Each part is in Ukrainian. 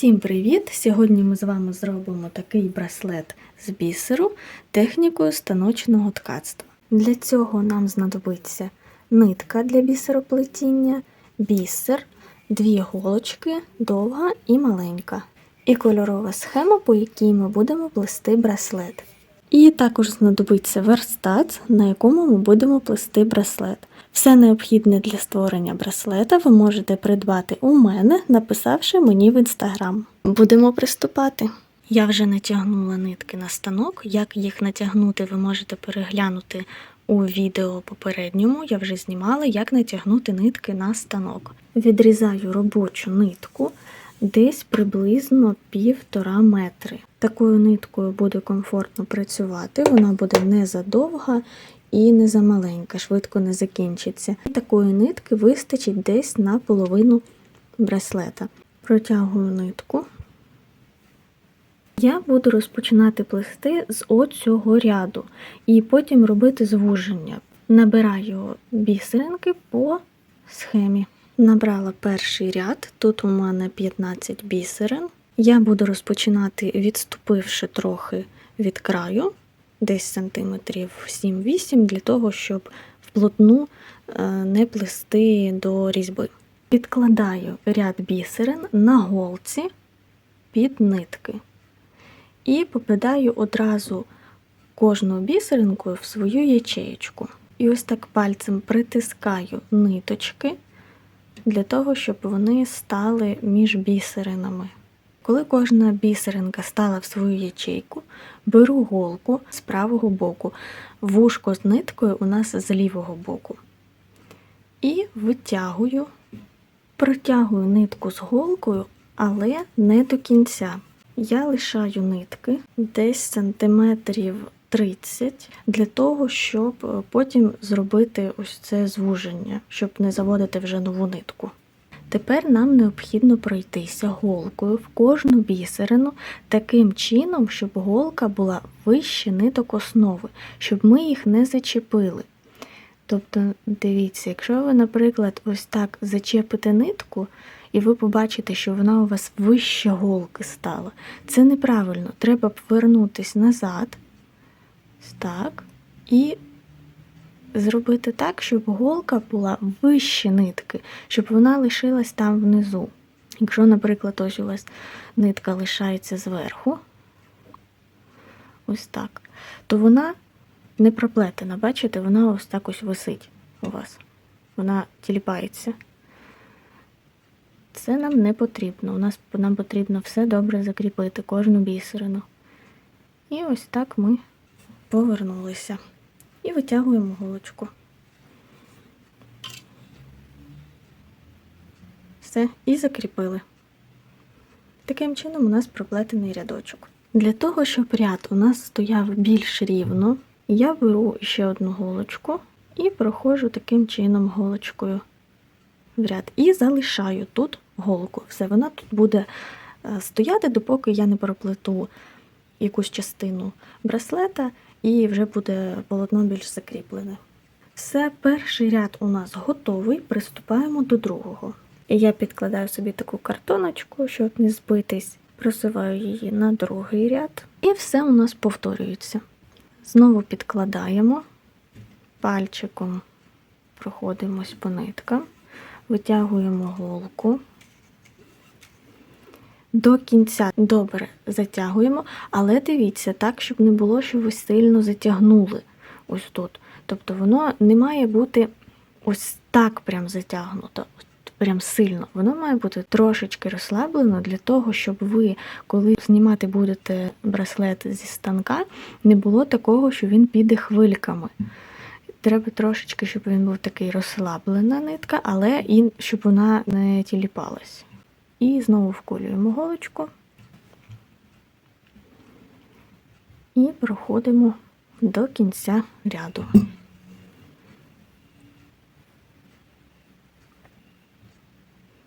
Всім привіт! Сьогодні ми з вами зробимо такий браслет з бісеру технікою станочного ткацтва. Для цього нам знадобиться нитка для бісероплетіння, бісер, дві голочки, довга і маленька, і кольорова схема, по якій ми будемо плести браслет. І також знадобиться верстат, на якому ми будемо плести браслет. Все необхідне для створення браслета ви можете придбати у мене, написавши мені в інстаграм. Будемо приступати. Я вже натягнула нитки на станок. Як їх натягнути, ви можете переглянути у відео попередньому. Я вже знімала, як натягнути нитки на станок. Відрізаю робочу нитку десь приблизно півтора метри. Такою ниткою буде комфортно працювати, вона буде не задовга і не замаленька, швидко не закінчиться. Такої нитки вистачить десь на половину браслета. Протягую нитку. Я буду розпочинати плести з оцього ряду і потім робити звуження. Набираю бісеринки по схемі. Набрала перший ряд, тут у мене 15 бісерин. Я буду розпочинати, відступивши трохи від краю, десь сантиметрів 7-8, для того, щоб вплотну е, не плести до різьби. Підкладаю ряд бісерин на голці під нитки. І попадаю одразу кожною бісеринкою в свою ячеєчку. І ось так пальцем притискаю ниточки для того, щоб вони стали між бісеринами. Коли кожна бісеринка стала в свою ячейку, беру голку з правого боку, вушко з ниткою у нас з лівого боку. І витягую, протягую нитку з голкою, але не до кінця. Я лишаю нитки десь сантиметрів 30 для того, щоб потім зробити ось це звуження, щоб не заводити вже нову нитку. Тепер нам необхідно пройтися голкою в кожну бісерину таким чином, щоб голка була вище ниток основи, щоб ми їх не зачепили. Тобто, дивіться, якщо ви, наприклад, ось так зачепите нитку, і ви побачите, що вона у вас вище голки стала, це неправильно. Треба повернутися назад, так, і зробити так, щоб голка була вище нитки, щоб вона лишилась там внизу. Якщо, наприклад, ось у вас нитка лишається зверху, ось так, то вона не проплетена, бачите, вона ось так ось висить у вас. Вона тіліпається. Це нам не потрібно. У нас нам потрібно все добре закріпити, кожну бісерину. І ось так ми повернулися і витягуємо голочку. Все, і закріпили. Таким чином у нас проплетений рядочок. Для того, щоб ряд у нас стояв більш рівно, я беру ще одну голочку і проходжу таким чином голочкою в ряд. І залишаю тут голку. Все, вона тут буде е, стояти, допоки я не проплету якусь частину браслета і вже буде полотно більш закріплене. Все, перший ряд у нас готовий, приступаємо до другого. Я підкладаю собі таку картоночку, щоб не збитись, просуваю її на другий ряд, і все у нас повторюється. Знову підкладаємо, пальчиком проходимось по ниткам, витягуємо голку. До кінця добре затягуємо, але дивіться так, щоб не було, що ви сильно затягнули ось тут. Тобто воно не має бути ось так прям затягнуто, прям сильно. Воно має бути трошечки розслаблено для того, щоб ви, коли знімати будете браслет зі станка, не було такого, що він піде хвильками. Треба трошечки, щоб він був такий розслаблена нитка, але і щоб вона не тіліпалась. І знову вколюємо голочку і проходимо до кінця ряду.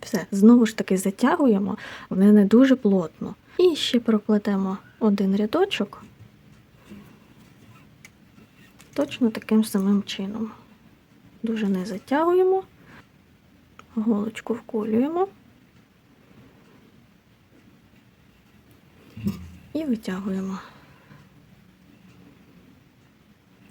Все, знову ж таки затягуємо, вони не дуже плотно. І ще проплетемо один рядочок точно таким самим чином. Дуже не затягуємо, голочку вколюємо. І витягуємо.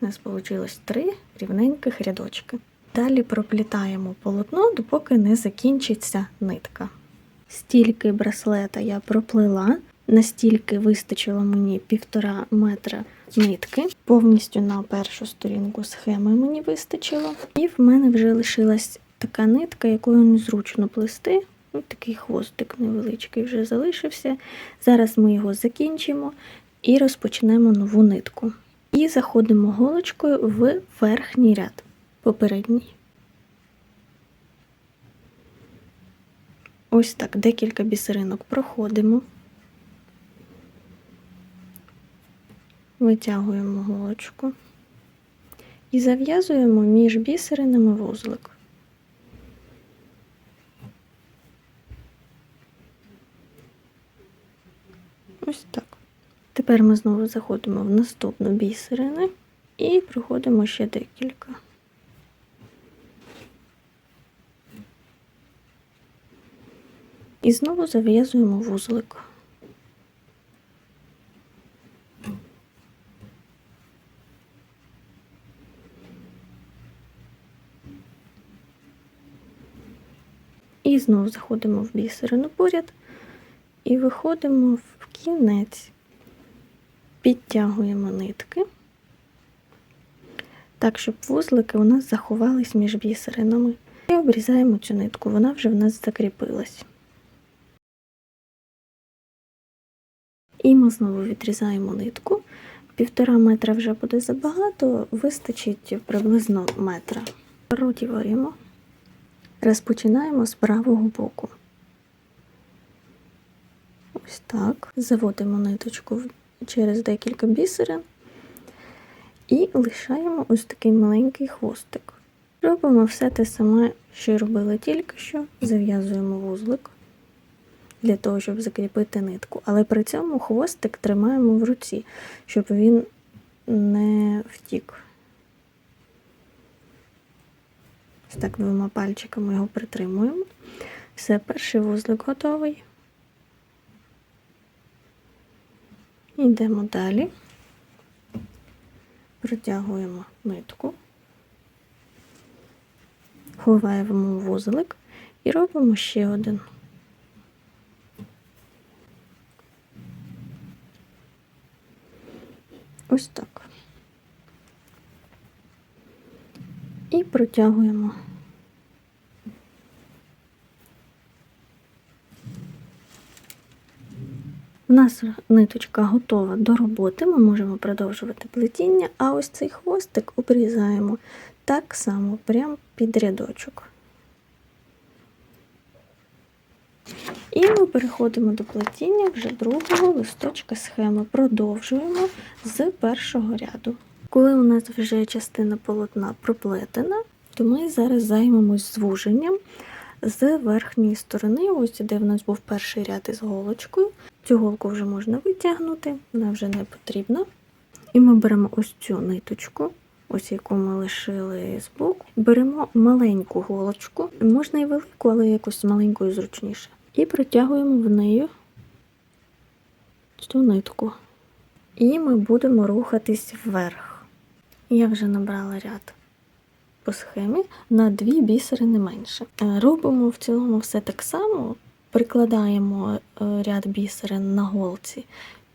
У нас вийшло три рівненьких рядочки. Далі проплітаємо полотно, допоки не закінчиться нитка. Стільки браслета я проплила, настільки вистачило мені півтора метра нитки. Повністю на першу сторінку схеми мені вистачило. І в мене вже лишилась така нитка, якою незручно плести. Ось такий хвостик невеличкий вже залишився. Зараз ми його закінчимо і розпочнемо нову нитку. І заходимо голочкою в верхній ряд, попередній. Ось так, декілька бісеринок проходимо. Витягуємо голочку і зав'язуємо між бісеринами вузлик. Ось так. Тепер ми знову заходимо в наступну бісерину і проходимо ще декілька. І знову зав'язуємо вузлик. І знову заходимо в бісерину поряд і виходимо в кінець. Підтягуємо нитки, так, щоб вузлики у нас заховались між бісеринами. І обрізаємо цю нитку, вона вже в нас закріпилась. І ми знову відрізаємо нитку. Півтора метра вже буде забагато, вистачить приблизно метра. Продіваємо, розпочинаємо з правого боку. Ось так. Заводимо ниточку через декілька бісерин і лишаємо ось такий маленький хвостик. Робимо все те саме, що й робили тільки що, зав'язуємо вузлик для того, щоб закріпити нитку. Але при цьому хвостик тримаємо в руці, щоб він не втік. Ось так двома пальчиками його притримуємо. Все, перший вузлик готовий. Йдемо далі, протягуємо нитку, ховаємо вузлик і робимо ще один. Ось так. І протягуємо. У нас ниточка готова до роботи, ми можемо продовжувати плетіння, а ось цей хвостик обрізаємо так само, прямо під рядочок. І ми переходимо до плетіння вже другого листочка схеми. Продовжуємо з першого ряду. Коли у нас вже частина полотна проплетена, то ми зараз займемось звуженням з верхньої сторони, ось де в нас був перший ряд із голочкою. Цю голку вже можна витягнути, вона вже не потрібна. І ми беремо ось цю ниточку, ось яку ми лишили з боку. Беремо маленьку голочку, можна і велику, але якось маленькою зручніше. І протягуємо в неї цю нитку. І ми будемо рухатись вверх. Я вже набрала ряд по схемі на дві бісери не менше. Е, Робимо в цілому все так само, прикладаємо е, ряд бісерин на голці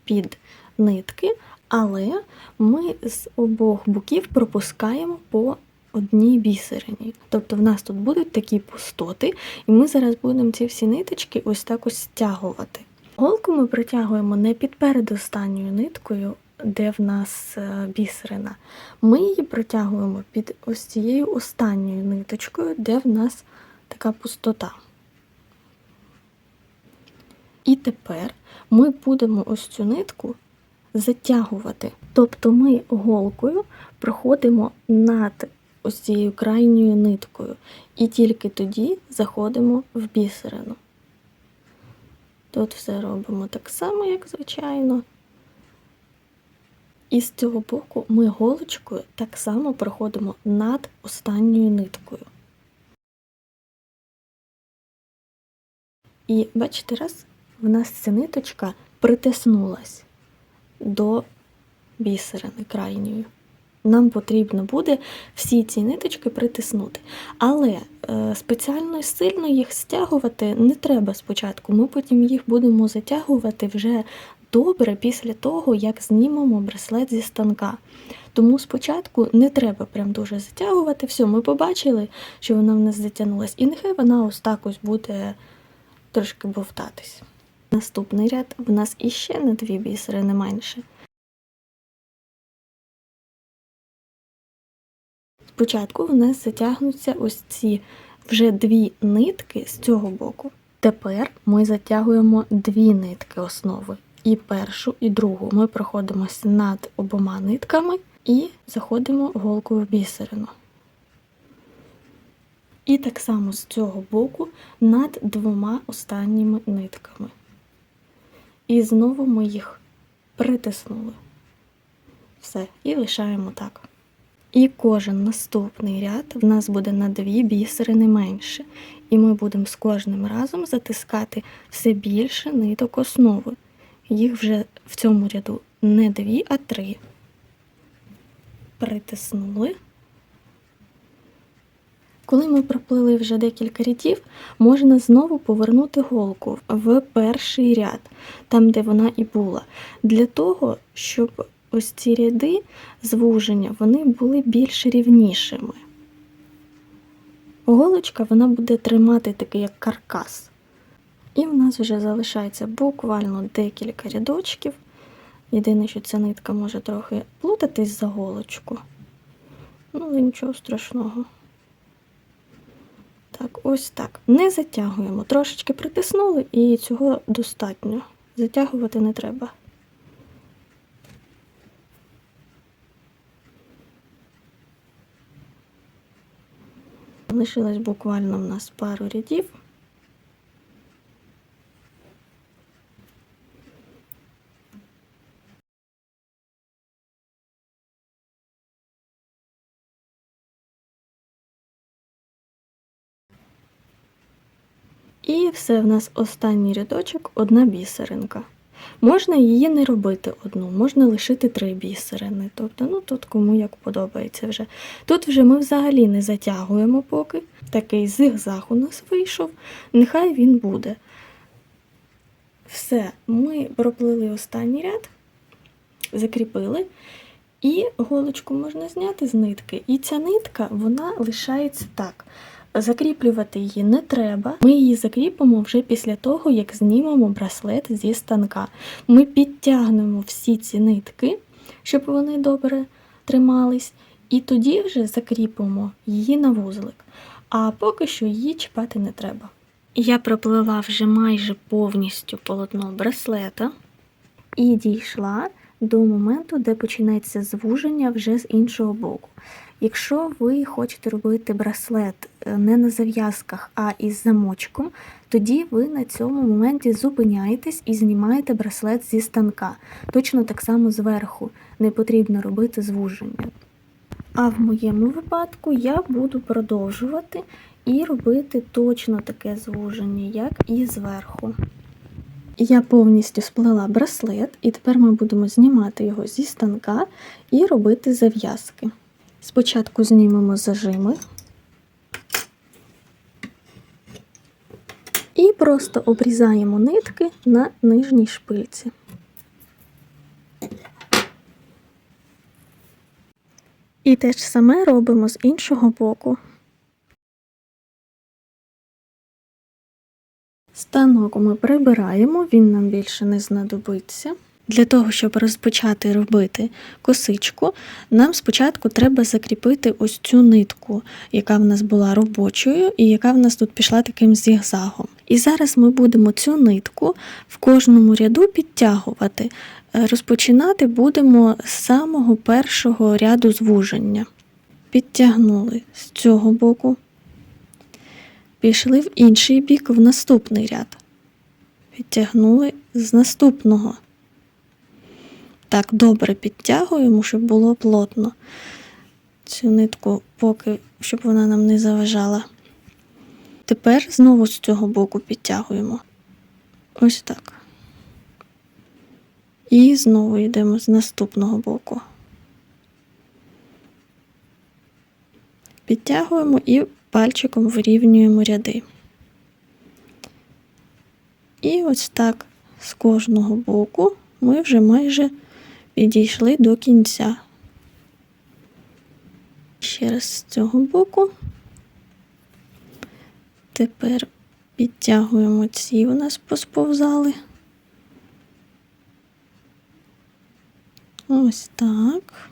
під нитки, але ми з обох боків пропускаємо по одній бісерині. Тобто в нас тут будуть такі пустоти, і ми зараз будемо ці всі ниточки ось так ось стягувати. Голку ми притягуємо не під передостанньою ниткою, де в нас е, бісерина. Ми її протягуємо під ось цією останньою ниточкою, де в нас така пустота. І тепер ми будемо ось цю нитку затягувати. Тобто ми голкою проходимо над ось цією крайньою ниткою, і тільки тоді заходимо в бісерину. Тут все робимо так само, як звичайно. І з цього боку ми голочкою так само проходимо над останньою ниткою. І бачите, раз в нас ця ниточка притиснулась. до бісерини крайньої. Нам потрібно буде всі ці ниточки притиснути. Але е, спеціально сильно їх стягувати не треба спочатку. Ми потім їх будемо затягувати вже добре після того, як знімемо браслет зі станка. Тому спочатку не треба прям дуже затягувати. Все, ми побачили, що вона в нас затягнулась, і нехай вона ось так ось буде трошки бовтатись. Наступний ряд в нас іще на дві бісери, не менше. Спочатку в нас затягнуться ось ці вже дві нитки з цього боку. Тепер ми затягуємо дві нитки основи. І першу, і другу. Ми проходимося над обома нитками і заходимо голкою в бісерину. І так само з цього боку над двома останніми нитками. І знову ми їх притиснули. Все, і лишаємо так. І кожен наступний ряд в нас буде на дві бісерини менше. І ми будемо з кожним разом затискати все більше ниток основи. Їх вже в цьому ряду не дві, а три. Притиснули. Коли ми проплили вже декілька рядів, можна знову повернути голку в перший ряд, там, де вона і була, для того, щоб ось ці ряди звуження вони були більш рівнішими. Голочка вона буде тримати такий як каркас. І в нас вже залишається буквально декілька рядочків. Єдине, що ця нитка може трохи плутатись за голочку. Ну, але нічого страшного. Так, ось так. Не затягуємо. Трошечки притиснули і цього достатньо. Затягувати не треба. Лишилось буквально в нас пару рядів. І все в нас останній рядочок, одна бісеринка. Можна її не робити одну, можна лишити три бісерини. Тобто, ну тут кому як подобається вже. Тут вже ми взагалі не затягуємо поки. Такий зигзаг у нас вийшов, нехай він буде. Все, ми проплили останній ряд, закріпили. І голочку можна зняти з нитки. І ця нитка вона лишається так. Закріплювати її не треба. Ми її закріпимо вже після того, як знімемо браслет зі станка. Ми підтягнемо всі ці нитки, щоб вони добре тримались, і тоді вже закріпимо її на вузлик. А поки що її чіпати не треба. Я проплила вже майже повністю полотно браслета і дійшла до моменту, де починається звуження вже з іншого боку. Якщо ви хочете робити браслет е, не на зав'язках, а із замочком, тоді ви на цьому моменті зупиняєтесь і знімаєте браслет зі станка. Точно так само зверху не потрібно робити звуження. А в моєму випадку я буду продовжувати і робити точно таке звуження, як і зверху. Я повністю сплела браслет, і тепер ми будемо знімати його зі станка і робити зав'язки. Спочатку знімемо зажими і просто обрізаємо нитки на нижній шпильці. І те ж саме робимо з іншого боку. Станок ми прибираємо, він нам більше не знадобиться. Для того, щоб розпочати робити косичку, нам спочатку треба закріпити ось цю нитку, яка в нас була робочою і яка в нас тут пішла таким зігзагом. І зараз ми будемо цю нитку в кожному ряду підтягувати. Е, Розпочинати будемо з самого першого ряду звуження. Підтягнули з цього боку, пішли в інший бік в наступний ряд. Підтягнули з наступного. Так, добре підтягуємо, щоб було плотно. Цю нитку, поки, щоб вона нам не заважала. Тепер знову з цього боку підтягуємо. Ось так. І знову йдемо з наступного боку. Підтягуємо і пальчиком вирівнюємо ряди. І ось так з кожного боку ми вже майже підійшли до кінця. Ще раз з цього боку. Тепер підтягуємо ці у нас посповзали. Ось так.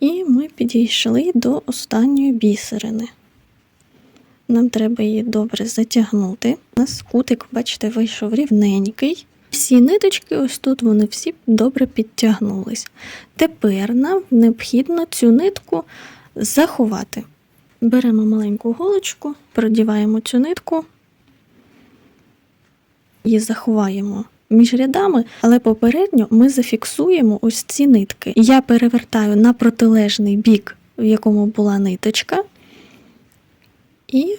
І ми підійшли до останньої бісерини. Нам треба її добре затягнути. У нас кутик, бачите, вийшов рівненький. Всі ниточки, ось тут вони всі добре підтягнулись. Тепер нам необхідно цю нитку заховати. Беремо маленьку голочку, продіваємо цю нитку і заховаємо між рядами, але попередньо ми зафіксуємо ось ці нитки. Я перевертаю на протилежний бік, в якому була ниточка, і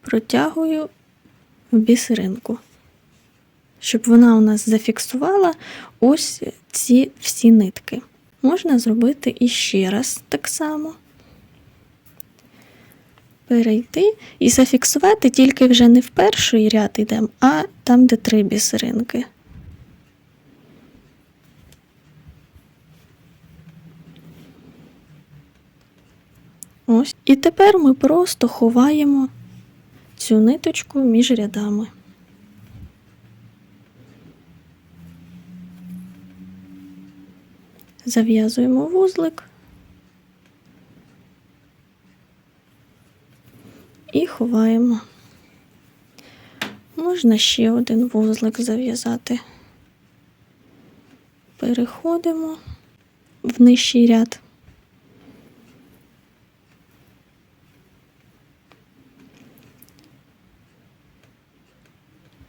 протягую в бісеринку, щоб вона у нас зафіксувала ось ці всі нитки. Можна зробити іще раз так само. Перейти і зафіксувати тільки вже не в перший ряд йдемо, а там, де три бісеринки. Ось. І тепер ми просто ховаємо цю ниточку між рядами. Зав'язуємо вузлик і ховаємо. Можна ще один вузлик зав'язати. Переходимо в нижчий ряд.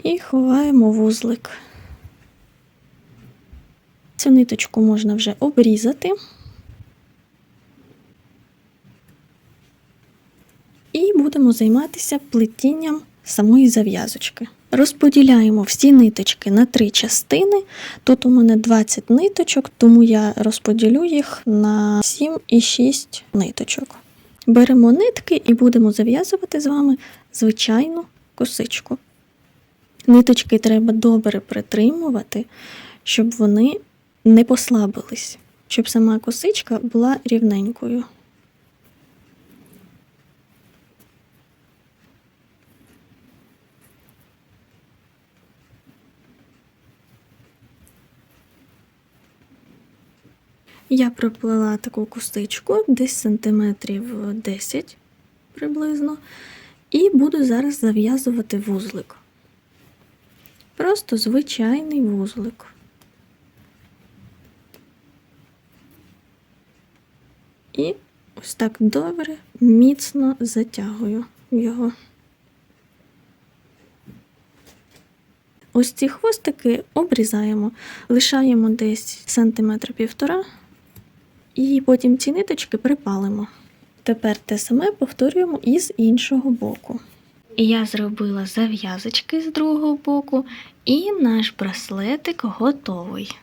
І ховаємо вузлик. Цю ниточку можна вже обрізати. І будемо займатися плетінням самої зав'язочки. Розподіляємо всі ниточки на три частини. Тут у мене 20 ниточок, тому я розподілю їх на 7 і 6 ниточок. Беремо нитки і будемо зав'язувати з вами звичайну косичку. Ниточки треба добре притримувати, щоб вони не послабились, щоб сама косичка була рівненькою. Я проплела таку косичку десь сантиметрів 10 приблизно, і буду зараз зав'язувати вузлик. Просто звичайний вузлик. І ось так добре, міцно затягую його. Ось ці хвостики обрізаємо, лишаємо десь сантиметр півтора, і потім ці ниточки припалимо. Тепер те саме повторюємо і з іншого боку. Я зробила зав'язочки з другого боку, і наш браслетик готовий.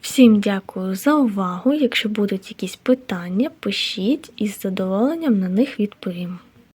Всім дякую за увагу. Якщо будуть якісь питання, пишіть і з задоволенням на них відповім.